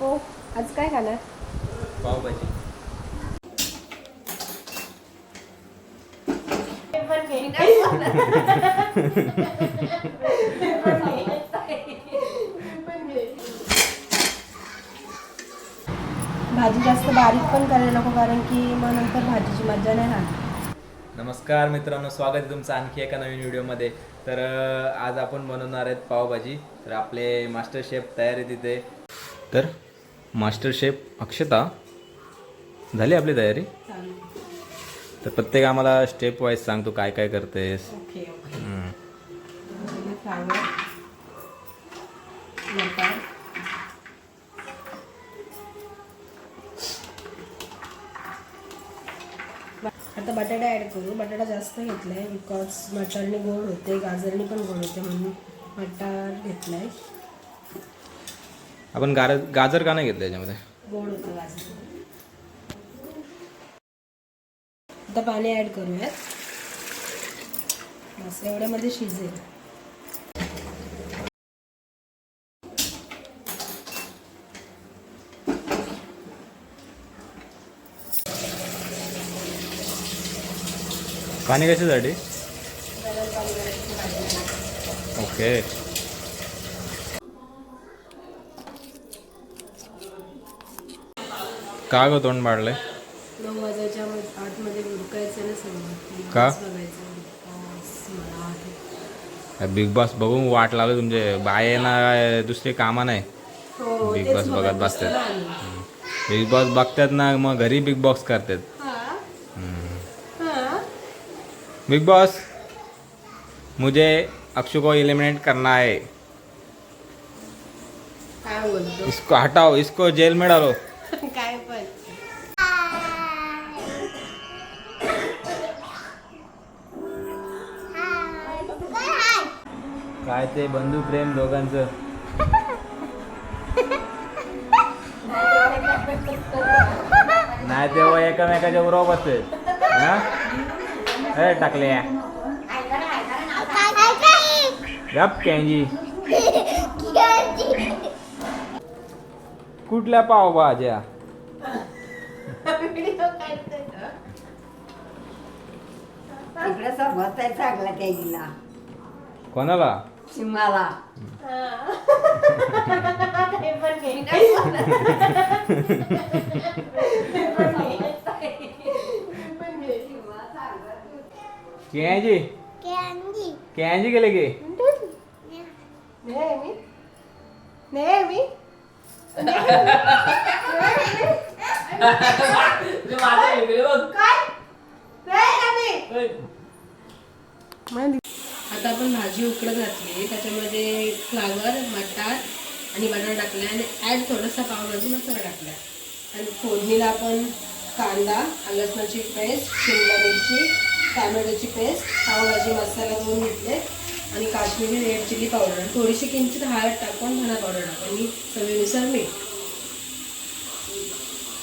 हो आज काय खाणार? पावभाजी. भाजी जास्त बारीक पण करायला नको कारण की मग नंतर भाजीची मजा नाही राहणार नमस्कार मित्रांनो स्वागत आहे तुमचं आणखी एका नवीन व्हिडिओमध्ये. तर अं, आज आपण बनवणार आहेत पावभाजी. तर आपले मास्टर शेफ तयार आहे तिथे तर मास्टर शेफ अक्षता झाली आपली तयारी? तर प्रत्येक आम्हाला स्टेप वाईज सांगतो काय काय करतेस. ओके ओके हम्म. फ्लावर मटार आता बटाटा ॲड करू. बटाटा जास्त घेतलाय बिकॉज मटारने गोड होते गाजरने पण गोड होते म्हणून मटार घेतलाय. आपण गार गाजर का नाही घेतलं याच्यामध्ये? आता पाणी ॲड करूयात. बस एवढ्यामध्ये शिजेल. पाणी कशासाठी? ओके का ग तोंड पाडलंय नऊ वाजायच्या मध- आतमध्ये उडकायचं ना सगळं का? बघायचं. बिग बॉस बघून वाट लागलं तुमचे बायना दुसरे कामा नाही हो, Big तेच Boss बघत बसतात. ना आम्ही. बिग बॉस बघतात ना मग घरी बिग बॉस करतात हा? हा? बिग बॉस मुझे अक्षु को एलिमिनेट करना है काय बोलतो इसको हटाओ इसको जेल में डालो काय काय ते बंधू प्रेम दोघांचं. नाही तेव्हा एकामेकाच्या उराव बसते अरे टाकले गप कॅन्जी कुठल्या पावभाज्या? तिकडे सर्वात आहे चांगला त्याला कोणाला सिमाला कॅन्जी कॅन्जी गेले की नेहमी नेहमी आता आपण भाजी उकडत घातली. त्याच्यामध्ये फ्लावर मटार आणि बटाटा टाकला आणि ॲड थोडासा पावभाजी मसाला टाकला. आणि फोडणीला आपण कांदा लसणाची पेस्ट शिमला मिरची टॅमॅटोची पेस्ट पावभाजी मसाला दोन घेतले. आणि काश्मीरी रेड चिली पावडर थोडीशी किंचित हळद टाकून धना पावडर टाकून आणि चवीनुसार मीठ.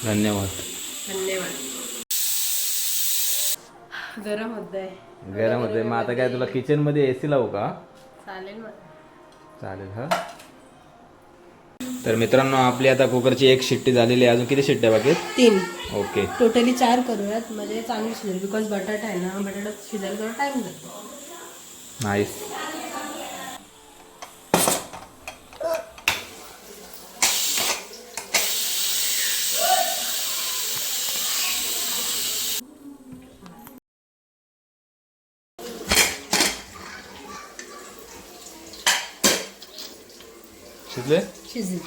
धन्यवाद. धन्यवाद. गरम होत आहे गरम होते मग आता काय तुला किचनमध्ये एसी लावू का? चालेल मग. चालेल हा. तर मित्रांनो आपली आता कुकरची एक शिट्टी झालेली आहे. अजून किती शिट्ट्या बाकी आहेत? तीन. ओके. टोटली चार करूयात. म्हणजे चांगली शिजेल. बिकॉज बटाटा आहे ना बटाटा शिजायला थोडा टाइम जातो नाईस शिजले शिजली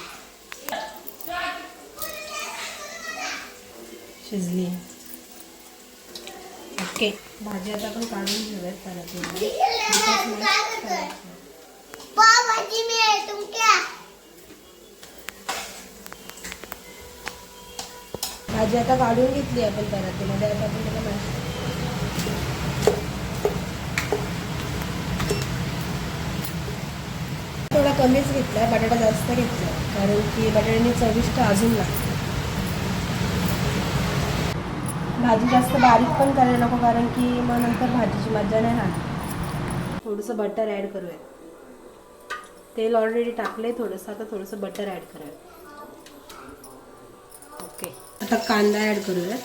शिजली ओके भाजी आता आपण काढून घेऊयात परातीमध्ये. Because मॅश करायचं. भाजी आता काढून घेतली आपण परातीमध्ये आता आपण त्याला थोडा कमीच घेतला बटाटा जास्त घेतला कारण की बटाट्याने चविष्ट अजून लागते. भाजी जास्त बारीक पण करायला नको कारण की मग नंतर भाजीची मजा नाही राहणार थोडंसं बटर ॲड करूया. तेल ऑलरेडी टाकलंय थोडंसं आता थोडंसं बटर ॲड करूया ओके आता कांदा ॲड करूया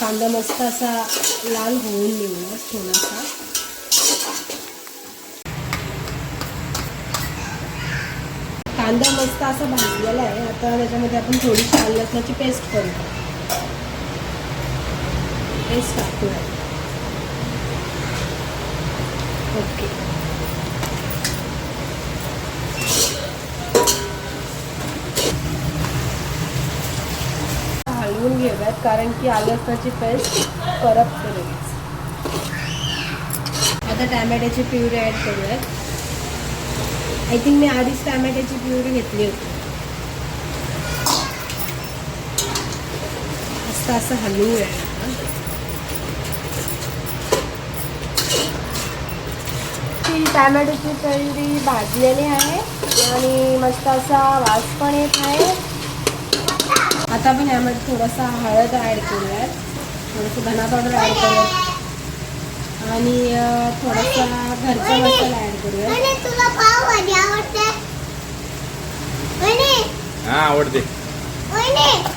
कांदा मस्त असा लाल होऊन देऊया थोडासा. कांदा मस्त असा भाजलेला आहे आता त्याच्यामध्ये आपण थोडीशी आलं लसणाची पेस्ट करू. पेस्ट टाकूया. ओके हलवून घेऊयात कारण की आलं लसणाची पेस्ट करप करेल आता टॅमॅटोची प्युरी ॲड करूयात. आय थिंक मी आधीच टॅमॅटोची प्युरी घेतली होती. मस्त असं हलवूया ती टॅमॅटोची प्युरी भाजलेली आहे आणि मस्त असा वास पण येत आहे. आता आपण यामध्ये थोडासा हळद ॲड करूयात. थोडंसं धना पावडर ॲड करूयात. आणि थोडासा घरचा मसाला ॲड आवडते?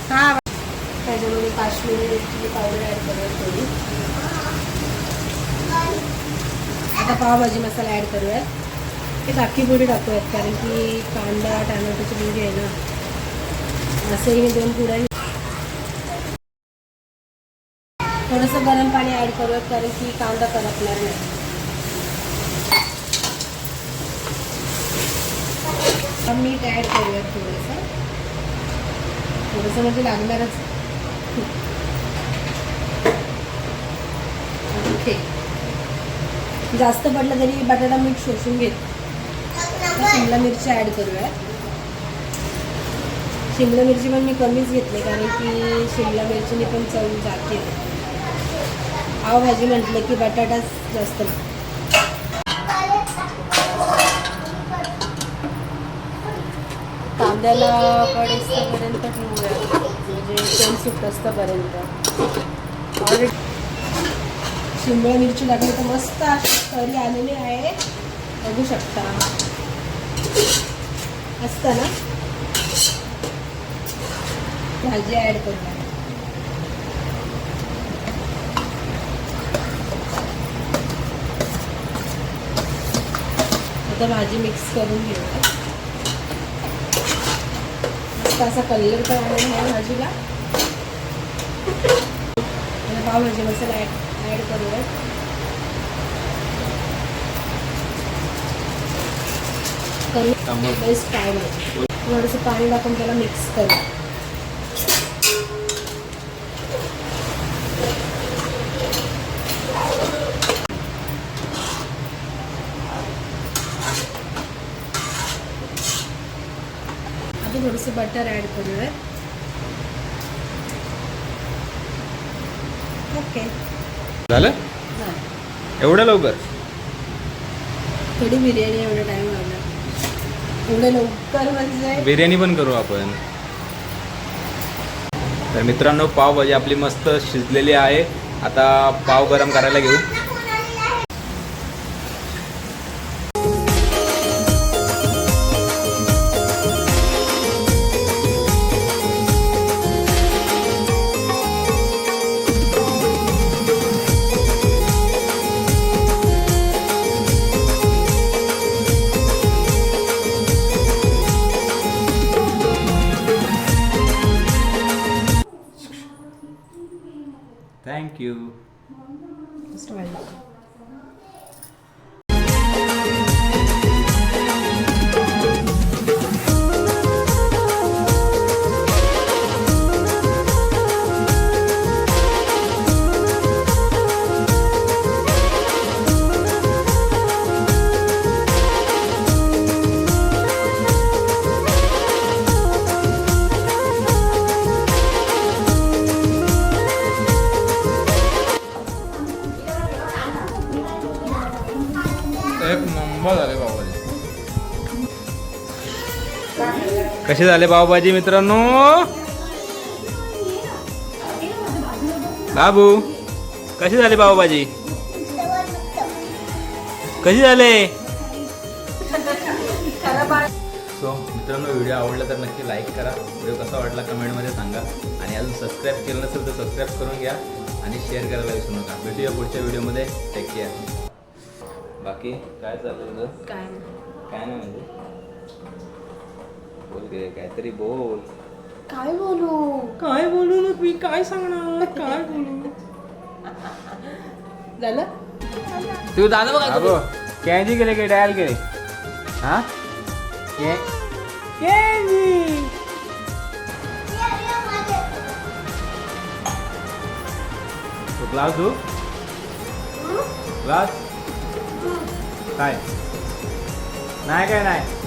हा हा त्याच्यामध्ये काश्मीरी मिरची पावडर ॲड करूयात थोडी. आता पावभाजी मसाला ॲड करूयात. ते बाकी पुढे टाकूयात कारण की कांदा टॅमॅटोची पुडी आहे ना. असंही मी दोन पुढे थोडंसं गरम पाणी ॲड करूयात कारण की कांदा करपणार नाही. मीठ ॲड करूयात थोडंसं. थोडंसं म्हणजे लागणारच. ओके. जास्त पडलं तरी बटाटा मीठ शोषून घेत. शिमला मिरची ॲड करूयात. शिमला मिरची पण मी कमीच घेतली कारण की शिमला मिरचीने पण चव जाते. पावभाजी म्हटलं की बटाटाच जास्त. कांद्याला पडेस्तपर्यंत ठेवूया. म्हणजे तेल सुटस्तपर्यंत. ऑलरेडी शिमला मिरची लागली तर मस्त अशी करी आलेली आहे. बघू शकता. असतं ना? भाजी ॲड करूया आता भाजी मिक्स करून घेऊया. असा कलर पण आलेला आहे भाजीला. पावभाजी मसाला ॲड ॲड करूया. करून बेस्ट आहे थोडंसं पाणी टाकून त्याला मिक्स करू आता थोडंसं बटर ॲड करूया ओके झालं? झालं. एवढं लवकर? थोडी बिर्याणी एवढा टाइम लागला एवढं लवकर म्हणजे बिर्याणी पण करू आपण. तर मित्रांनो पावभाजी आपली मस्त शिजलेली आहे. आता पाव गरम करायला घेऊ. you. Just a कसे झाले पावभाजी मित्रांनो? बाबू कशी झाली पावभाजी? कशी झाले? सो मित्रांनो व्हिडिओ आवडला तर नक्की लाईक करा. व्हिडिओ कसा वाटला कमेंटमध्ये सांगा. आणि अजून सबस्क्राईब केलं नसेल तर सबस्क्राईब करून घ्या आणि शेअर करायला विसरू नका. भेटूया पुढच्या व्हिडिओमध्ये. टेक केअर बाकी काय चाललं काय काय नाही म्हणजे? बोल की रे, काहीतरी बोल. काय बोलू? काय बोलू ना मी काय सांगणार? काय बोलू? झालं? तू दादा बघा कॅन्जी केले की डायल केले? हा? कॅन्जी तो क्लास तू क्लास काय? नाही काय नाही.